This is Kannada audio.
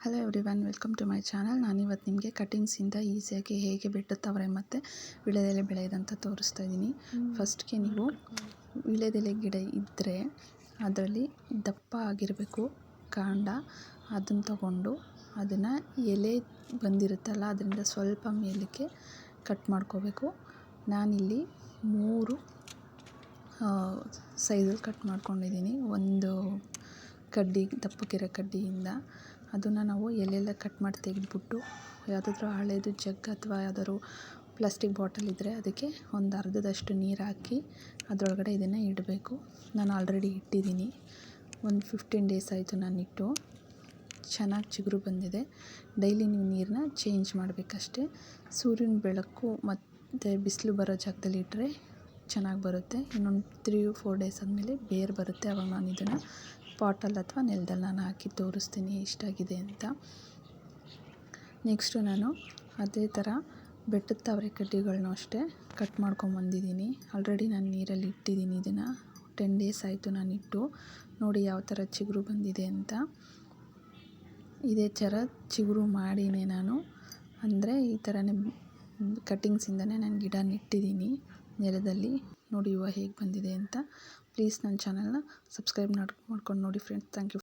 Hello everyone welcome to my channel ನಾನಿವತ್ತು ನಿಮಗೆ ಕಟಿಂಗ್ಸಿಂದ ಈಸಿಯಾಗಿ ಹೇಗೆ ಬಿಟ್ಟುತ್ತವ್ರೆ ಮತ್ತು ವಿಳೆದೆಲೆ ಬೆಳೆಯೋದಂತ ತೋರಿಸ್ತಾ ಇದ್ದೀನಿ ಫಸ್ಟ್ಗೆ ನೀವು ವಿಳೆದೆಲೆ ಗಿಡ ಇದ್ದರೆ ಅದರಲ್ಲಿ ದಪ್ಪ ಆಗಿರಬೇಕು ಕಾಂಡ ಅದನ್ನು ತಗೊಂಡು ಅದನ್ನು ಎಲೆ ಬಂದಿರುತ್ತಲ್ಲ ಅದರಿಂದ ಸ್ವಲ್ಪ ಮೇಲಕ್ಕೆ ಕಟ್ ಮಾಡ್ಕೋಬೇಕು. ನಾನಿಲ್ಲಿ ಮೂರು ಸೈಜಲ್ಲಿ ಕಟ್ ಮಾಡ್ಕೊಂಡಿದ್ದೀನಿ ಒಂದು ಕಡ್ಡಿ ದಪ್ಪಕ್ಕಿರೋ ಕಡ್ಡಿಯಿಂದ ಅದನ್ನು ನಾವು ಎಲೆಲ್ಲ ಕಟ್ ಮಾಡಿ ತೆಗೆದ್ಬಿಟ್ಟು ಯಾವುದಾದ್ರೂ ಹಳೇದು ಜಗ್ ಅಥವಾ ಯಾವ್ದಾದ್ರು ಪ್ಲಾಸ್ಟಿಕ್ ಬಾಟಲ್ ಇದ್ದರೆ ಅದಕ್ಕೆ ಒಂದು ಅರ್ಧದಷ್ಟು ನೀರು ಹಾಕಿ ಅದರೊಳಗಡೆ ಇದನ್ನು ಇಡಬೇಕು. ನಾನು ಆಲ್ರೆಡಿ ಇಟ್ಟಿದ್ದೀನಿ. ಒಂದು ಫಿಫ್ಟೀನ್ ಡೇಸ್ ಆಯಿತು ನಾನು ಇಟ್ಟು. ಚೆನ್ನಾಗಿ ಚಿಗುರು ಬಂದಿದೆ. ಡೈಲಿ ನೀವು ನೀರನ್ನ ಚೇಂಜ್ ಮಾಡಬೇಕಷ್ಟೆ. ಸೂರ್ಯನ ಬೆಳಕು ಮತ್ತು ಬಿಸಿಲು ಬರೋ ಜಾಗದಲ್ಲಿ ಇಟ್ಟರೆ ಚೆನ್ನಾಗಿ ಬರುತ್ತೆ. ಇನ್ನೊಂದು ತ್ರೀ ಫೋರ್ ಡೇಸ್ ಆದಮೇಲೆ ಬೇರು ಬರುತ್ತೆ ಆವಾಗ ನಾನು ಇದನ್ನು ಪಾಟಲ್ಲಿ ಅಥವಾ ನೆಲದಲ್ಲಿ ನಾನು ಹಾಕಿ ತೋರಿಸ್ತೀನಿ ಎಷ್ಟಾಗಿದೆ ಅಂತ. ನೆಕ್ಸ್ಟು ನಾನು ಅದೇ ಥರ ಬೆಟ್ಟದ ತಾವರೆ ಕಡ್ಡಿಗಳನ್ನೂ ಅಷ್ಟೇ ಕಟ್ ಮಾಡ್ಕೊಂಬಂದಿದ್ದೀನಿ ಆಲ್ರೆಡಿ ನಾನು ನೀರಲ್ಲಿ ಇಟ್ಟಿದ್ದೀನಿ ಇದನ್ನು. ಟೆನ್ ಡೇಸ್ ಆಯಿತು ಇಟ್ಟು, ನೋಡಿ ಯಾವ ಥರ ಚಿಗುರು ಬಂದಿದೆ ಅಂತ. ಇದೇ ಥರ ಚಿಗುರು ಮಾಡಿನೇ ನಾನು. ಅಂದರೆ ಈ ಥರನೇ ಕಟ್ಟಿಂಗ್ಸಿಂದನೇ ನಾನು ಗಿಡ ನೆಟ್ಟಿದ್ದೀನಿ ನೆಲದಲ್ಲಿ. ನೋಡಿ ಹೂವು ಹೇಗೆ ಬಂದಿದೆ ಅಂತ. ಪ್ಲೀಸ್ ನನ್ನ ಚಾನಲ್ನ ಸಬ್ಸ್ಕ್ರೈಬ್ ಮಾಡ್ಕೊಂಡು ನೋಡಿ ಫ್ರೆಂಡ್ಸ್ ಥ್ಯಾಂಕ್ ಯು